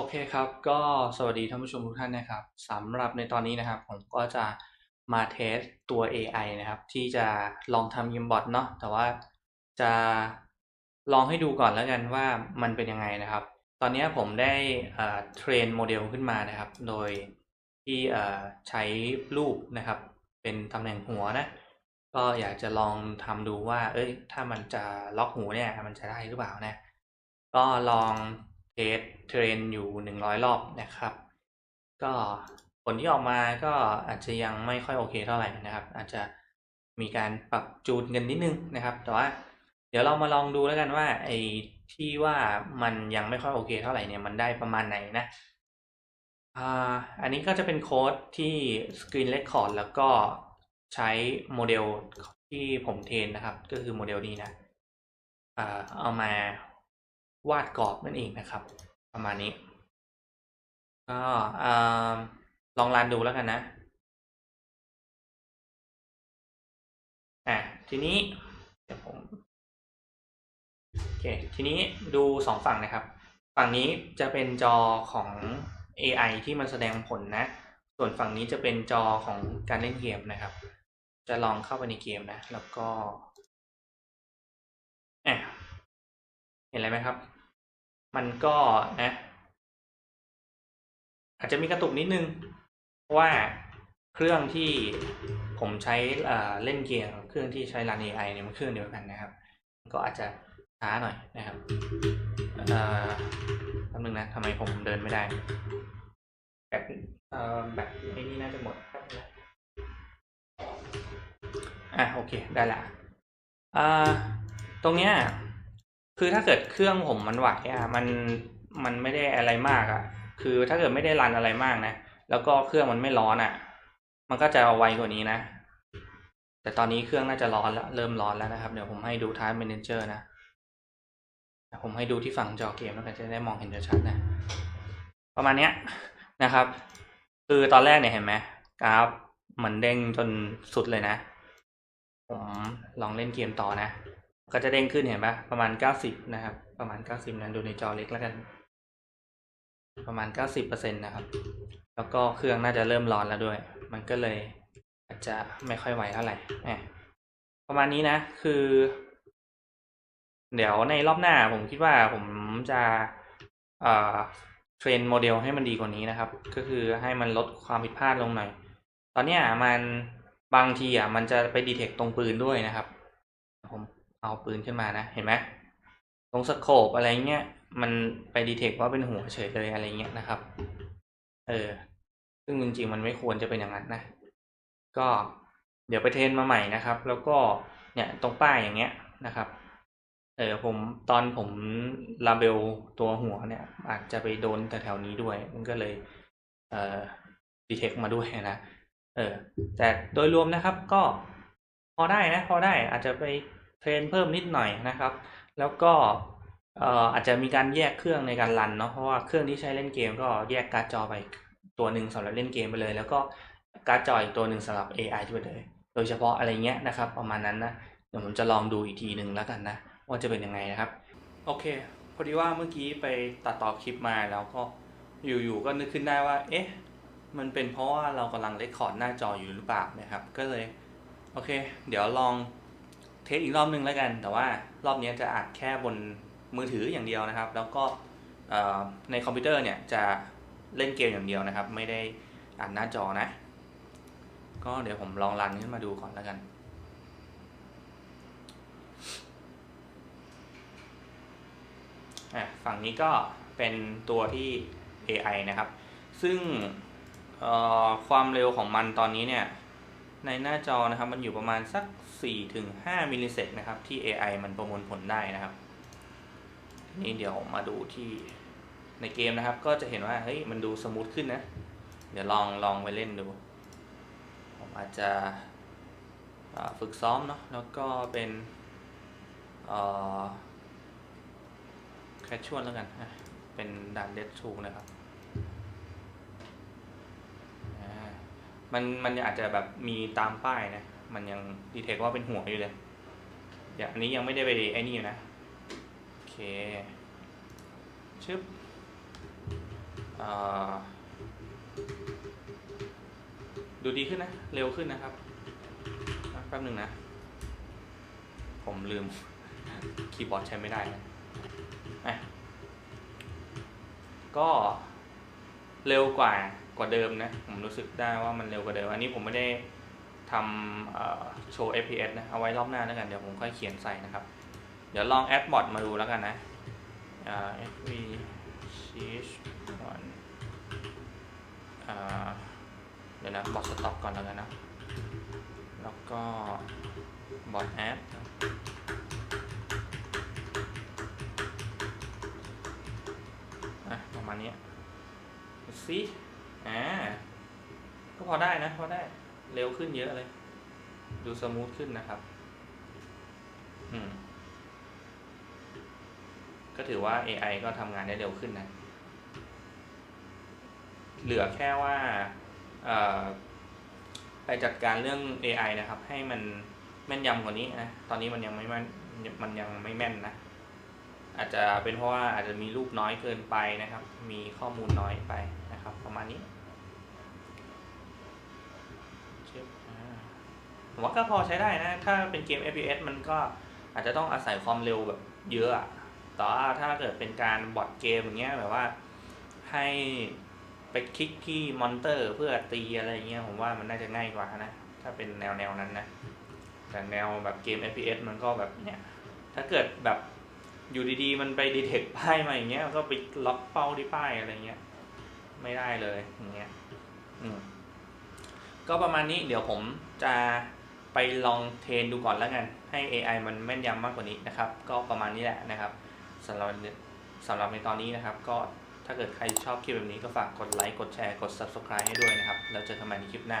โอเคครับก็สวัสดีท่านผู้ชมทุกท่านนะครับสำหรับในตอนนี้นะครับผมก็จะมาเทสตัว AI นะครับ ที่จะลองทำยิมบอทเนาะแต่ว่าจะลองให้ดูก่อนแล้วกันว่ามันเป็นยังไงนะครับ ตอนนี้ผมได้เทรนโมเดลขึ้นมานะครับ โดยที่ใช้รูปนะครับ เป็นตำแหน่งหัวนะ ก็อยากจะลองทำดูว่า เอ้ย ถ้ามันจะล็อกหูเนี่ยมันจะได้หรือเปล่านะก็ลอง เทสเทรนอยู่หนึ่งร้อยรอบนะครับ ก็ผลที่ออกมาก็อาจจะยังไม่ค่อยโอเคเท่าไหร่นะครับ อาจจะมีการปรับจูนกันนิดนึงนะครับ แต่ว่าเดี๋ยวเรามาลองดูแล้วกันว่าไอ้ที่ว่ามันยังไม่ค่อยโอเคเท่าไหร่เนี่ยมันได้ประมาณไหนนะอ่าอันนี้ก็จะเป็นโค้ดที่ Screen Record แล้วก็ใช้โมเดลที่ผมเทรนนะครับ ก็คือโมเดลนี้นะอ่าเอามา วาดกรอบนั่นเองนะครับ ประมาณนี้ก็ลองรันดูแล้วกันนะอะทีนี้เดี๋ยวผมโอเคทีนี้ดูสองฝั่งนะครับ ฝั่งนี้จะเป็นจอของ AI ที่มันแสดงผลนะ ส่วนฝั่งนี้จะเป็นจอของการเล่นเกมนะครับ จะลองเข้าไปในเกมนะ แล้วก็อะเห็นอะไรไหมครับ มันก็นะ อาจจะมีกระตุกนิดนึง เพราะว่าเครื่องที่ผมใช้เล่นเกมเครื่องที่ใช้รัน AI เนี่ยมันเครื่องเดียวกันนะครับ ก็อาจจะช้าหน่อยนะครับอ่อแป๊บนึงนะทำไมผมเดินไม่ได้ แบบแบบไอ้นี่น่าจะหมดแป๊บอะโอเคได้ละอ่าตรงเนี้ย คือถ้าเกิดเครื่องผมมันไหวอะมันมันไม่ได้อะไรมากอะ คือถ้าเกิดไม่ได้รันอะไรมากนะแล้วก็เครื่องมันไม่ร้อนอะ มันก็จะไวกว่านี้นะ แต่ตอนนี้เครื่องน่าจะร้อนแล้วเริ่มร้อนแล้วนะครับ เดี๋ยวผมให้ดูท้าย Manager นะผมให้ดูที่ฝั่งจอเกมแล้วกันจะได้มองเห็นชัดๆนะ ประมาณเนี้ยนะครับ คือตอนแรกเนี่ยเห็นไหมกราฟมันเด้งจนสุดเลยนะ ผมลองเล่นเกมต่อนะ ก็จะเด้งขึ้นเห็นปะประมาณเก้าสิบนะครับ ประมาณเก้าสิบนะดูในจอเล็กแล้วกัน ประมาณเก้าสิบเปอร์เซ็นตนะครับ แล้วก็เครื่องน่าจะเริ่มร้อนแล้วด้วย มันก็เลยอาจจะไม่ค่อยไหวเท่าไหร่ประมาณนี้นะ คือ เดี๋ยวในรอบหน้าผมคิดว่าผมจะเเทรนโมเดลให้มันดีกว่านี้นะครับ ก็คือให้มันลดความผิดพลาดลงหน่อย ตอนนี้มันบางทีอะมันจะไปดีเทคตรงปืนด้วยนะครับผม เอาปืนขึ้นมานะ เห็นไหมตรงสโคปอะไรเงี้ย มันไปดีเทคว่าเป็นหัวเฉยเลยอะไรเงี้ยนะครับ เออ ซึ่งจริงๆมันไม่ควรจะเป็นอย่างนั้นนะ ก็เดี๋ยวไปเทรนมาใหม่นะครับ แล้วก็เนี่ยตรงป้ายอย่างเงี้ยนะครับ เออผมตอนผมลาเบลตัวหัวเนี่ย อาจจะไปโดนแต่แถวนี้ด้วย มันก็เลย เอ่อดีเทคมาด้วยนะ เออ แต่โดยรวมนะครับก็พอได้นะ พอได้อาจจะไป เทรนเพิ่มนิดหน่อยนะครับ แล้วก็เอ่ออาจจะมีการแยกเครื่องในการรันเนาะเพราะว่าเครื่องที่ใช้เล่นเกมก็แยกการ์ดจอไปตัวหนึ่งสำหรับเล่นเกมไปเลย แล้วก็การ์ดจออีกตัวหนึ่งสำหรับ AI ไปเลย โดยเฉพาะอะไรเงี้ยนะครับ ประมาณนั้นนะเดี๋ยวผมจะลองดูอีกทีหนึ่งแล้วกันนะ ว่าจะเป็นยังไงนะครับ โอเค พอดีว่าเมื่อกี้ไปตัดต่อคลิปมาแล้วก็อยู่ๆก็นึกขึ้นได้ว่า เอ๊ะ มันเป็นเพราะว่าเรากำลังเลคคอร์ดหน้าจออยู่หรือเปล่านะครับ ก็เลย โอเค เดี๋ยวลอง เทสอีกรอบนึงแล้วกัน แต่ว่ารอบนี้จะอัดแค่บนมือถืออย่างเดียวนะครับ แล้วก็ในคอมพิวเตอร์เนี่ยจะเล่นเกมอย่างเดียวนะครับ ไม่ได้อ่านหน้าจอนะ ก็เดี๋ยวผมลองรันขึ้นมาดูก่อนแล้วกันอะฝั่งนี้ก็เป็นตัวที่ AI นะครับ ซึ่งความเร็วของมันตอนนี้เนี่ย ในหน้าจอนะครับมันอยู่ประมาณสัก 4-5มิลลิเซกนะครับที่ AI มันประมวลผลได้นะครับ นี่เดี๋ยวมาดูที่ในเกมนะครับ ก็จะเห็นว่าเฮ้ยมันดูสมูทขึ้นนะ เดี๋ยวลองลองไปเล่นดู ผมอาจจะฝึกซ้อมเนาะแล้วก็เป็นแคชชวลแล้วกัน เป็นด่านเดสทูนะครับ มันมันอาจจะแบบมีตามป้ายนะ มันยังดีเทคว่าเป็นหัวอยู่เลยเดี๋ยวอันนี้ยังไม่ได้ไปไอ้นี่อยู่นะ โอเค ชึบดูดีขึ้นนะ เร็วขึ้นนะครับแป๊บหนึ่งนะ ผมลืม คีย์บอร์ดใช้ไม่ได้นะอะก็เร็วกว่า กว่าเดิมนะ ผมรู้สึกได้ว่ามันเร็วกว่าเดิม อันนี้ผมไม่ได้ทำโชว์ FPS นะ เอาไว้รอบหน้าแล้วกัน เดี๋ยวผมค่อยเขียนใส่นะครับ เดี๋ยวลองแอดบอทมาดูแล้วกันนะ fv shift ก่อนอ่าเดี๋ยวนะบอทสต็อกก่อนแล้วกันนะ แล้วก็บอทแอดอะประมาณนี้สิ อ่าก็พอได้นะพอได้เร็วขึ้นเยอะเลย ดูสมูทขึ้นนะครับ อืม ก็ถือว่า AI ก็ทำงานได้เร็วขึ้นนะ เหลือแค่ว่าไปจัดการเรื่อง AI นะครับ ให้มันแม่นยำกว่านี้นะ ตอนนี้มันยังไม่แม่นมันยังไม่แม่นนะ อาจจะเป็นเพราะว่าอาจจะมีรูปน้อยเกินไปนะครับ มีข้อมูลน้อยไปนะครับ ประมาณนี้ผมว่าก็พอใช้ได้นะ ถ้าเป็นเกม FPS มันก็อาจจะต้องอาศัยความเร็วแบบเยอะแต่ว่าถ้าเกิดเป็นการบอทเกมอย่างเงี้ยแบบว่าให้ไปคลิกที่มอนเตอร์เพื่อตีอะไรเงี้ยผมว่ามันน่าจะง่ายกว่านะ ถ้าเป็นแนวแนวนั้นนะ แต่แนวแบบเกม FPS มันก็แบบเนี่ย ถ้าเกิดแบบ อยู่ดีๆ มันไปดีเทคป้ายมาอย่างเงี้ยก็ไปล็อกเป้าที่ป้ายอะไรเงี้ย ไม่ได้เลยอย่างเงี้ยอืมก็ประมาณนี้เดี๋ยวผมจะไปลองเทรนดูก่อนแล้วกัน ให้ AI มันแม่นยำมากกว่านี้นะครับ ก็ประมาณนี้แหละนะครับสำหรับสำหรับในตอนนี้นะครับ ก็ถ้าเกิดใครชอบคลิปแบบนี้ก็ฝากกดไลค์กดแชร์กด subscribe ให้ด้วยนะครับ แล้วเจอกันใหม่ในคลิปหน้า